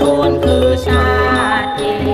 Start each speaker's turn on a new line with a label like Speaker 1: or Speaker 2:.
Speaker 1: ตนคือชาติ